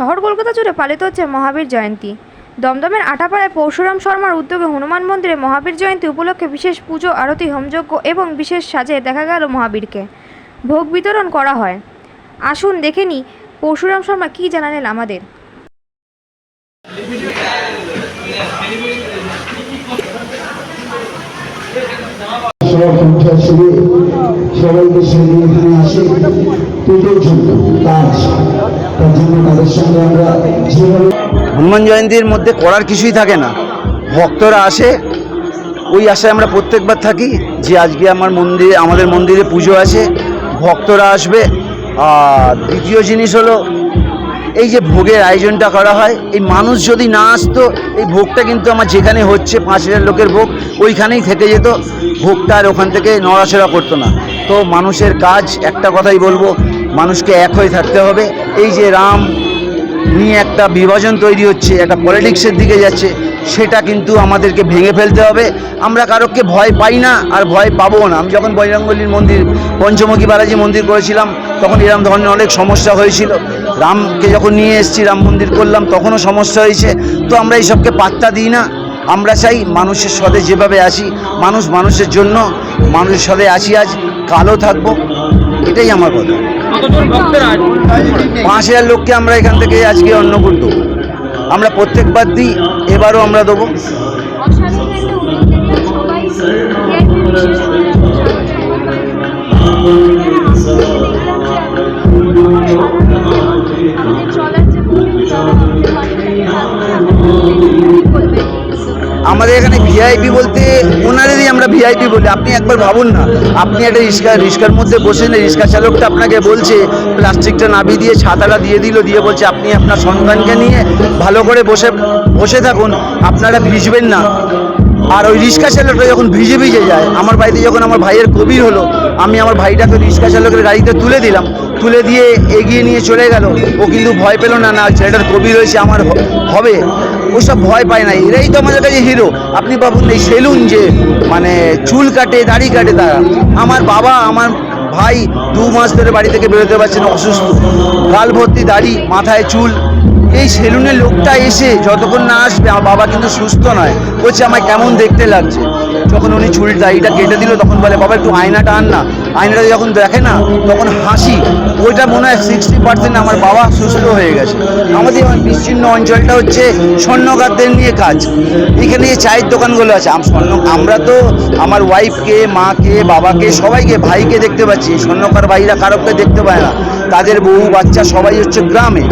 শহর কলকাতা জুড়ে পালিত হচ্ছে মহাবীর জয়ন্তী। দমদমের আটাপাড়ায় পরশুরাম শর্মার উদ্যোগে হনুমান মন্দিরে মহাবীর জয়ন্তী উপলক্ষে বিশেষ পুজো, আরতি, হোমযজ্ঞ এবং বিশেষ সাজে দেখা গেল মহাবীরকে। ভোগ বিতরণ করা হয়। আসুন দেখে নিই পরশুরাম শর্মা কী জানালেন আমাদের। সবাইকে আসে। পুজোর জন্য হনুমান জয়ন্তীর মধ্যে করার কিছুই থাকে না। ভক্তরা আসে, ওই আশায় আমরা প্রত্যেকবার থাকি যে আজকে আমার মন্দিরে আমাদের মন্দিরে পুজো আছে, ভক্তরা আসবে। আর দ্বিতীয় জিনিস হলো, এই যে ভোগের আয়োজনটা করা হয়, এই মানুষ যদি না আসতো, এই ভোগটা কিন্তু আমার যেখানে হচ্ছে পাঁচ হাজার লোকের ভোগ, ওইখানেই থেকে যেত। ভোগটা আর ওখান থেকে নড়াচড়া করতো না। তো মানুষের কাজ, একটা কথাই বলব মানুষকে এক হয়ে থাকতে হবে। এই যে রাম নিয়ে একটা বিভাজন তৈরি হচ্ছে, একটা পলিটিক্সের দিকে যাচ্ছে, সেটা কিন্তু আমাদেরকে ভেঙে ফেলতে হবে। আমরা কারোকে ভয় পাই না আর ভয় পাবো না। আমি যখন বজরঙ্গলির মন্দির, পঞ্চমুখী বালাজি মন্দির করেছিলাম, তখন এরম ধরনের অনেক সমস্যা হয়েছিল। রামকে যখন নিয়ে এসেছি, রাম মন্দির করলাম, তখনও সমস্যা হয়েছে। তো আমরা এইসবকে পাত্তা দিই না। আমরা চাই মানুষের সাথে যেভাবে আসি, মানুষ মানুষের জন্য, মানুষের সাথে আসি আজ কালো থাকব। এটাই আমার কথা। পাঁচ হাজার লোককে আমরা এখান থেকে আজকে অন্নকূট দেবো। আমরা প্রত্যেকবার দিই এবারও আমরা দেবো। আমাদের এখানে ভিআইপি বলতে ওনারেরই আমরা ভিআইপি বলি। আপনি একবার ভাবুন না। আপনি একটা রিক্সা রিক্সার মধ্যে বসেন, রিক্সা চালকটা আপনাকে বলছে, প্লাস্টিকটা নামিয়ে দিয়ে ছাতাটা দিয়ে দিল, দিয়ে বলছে, আপনি আপনার সন্তানকে নিয়ে ভালো করে বসে বসে থাকুন। আপনারা ভিজবেন না। আর ওই রিক্সা চালকটা যখন ভিজে ভিজে যায়, আমার বাড়িতে যখন আমার ভাইয়ের কবির হলো, আমি আমার ভাইটাকে রিক্সা চালকের গাড়িতে তুলে দিলাম। তুলে দিয়ে এগিয়ে নিয়ে চলে গেল। ও কিন্তু ভয় পেল না না, ছেলেটার কবি রয়েছে, আমার হবে। ওসব ভয় পায় না। এরাই তো আমাদের কাছে হিরো আপনি ভাবুন এই সেলুন যে মানে চুল কাটে, দাড়ি কাটে তারা। আমার বাবা, আমার ভাই দু মাস ধরে বাড়ি থেকে বেরোতে পারছে না, অসুস্থ। গাল ভর্তি দাড়ি, মাথায় চুল। এই সেলুনের লোকটা এসে যতক্ষণ না আসবে, আমার বাবা কিন্তু সুস্থ নয়। বলছে, আমায় কেমন দেখতে লাগছে? যখন উনি চুল দাড়িটা কেটে দিল, তখন বলে, বাবা, একটু আয়নাটা আন না। আয়নাটা যখন দেখে না, তখন হাসি। ওইটা মনে হয় সিক্সটি পার্সেন্ট আমার বাবা সুস্থ হয়ে গেছে। আমাদের বিচ্ছিন্ন অঞ্চলটা হচ্ছে স্বর্ণকারদের নিয়ে কাজ। এখানে যে চায়ের দোকানগুলো আছে স্বর্ণ আমরা তো আমার ওয়াইফকে মাকে, বাবাকে, সবাইকে, ভাইকে দেখতে পাচ্ছি। স্বর্ণকার ভাইরা কারোকে দেখতে পায় না। তাদের বউ, বাচ্চা সবাই হচ্ছে গ্রামে।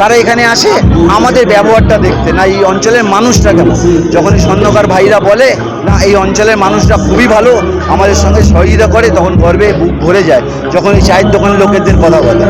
তারা এখানে আসে, আমাদের ব্যবহারটা দেখতে, না এই অঞ্চলের মানুষটা কেমন? যখন এই স্বর্ণকার ভাইরা বলে, না এই অঞ্চলের মানুষরা খুবই ভালো, আমাদের সঙ্গে সহযোগিতা করে তখন গর্বে বুক ভরে যায় যখন এই চায়ের দোকানের লোকেদের কথা বলে।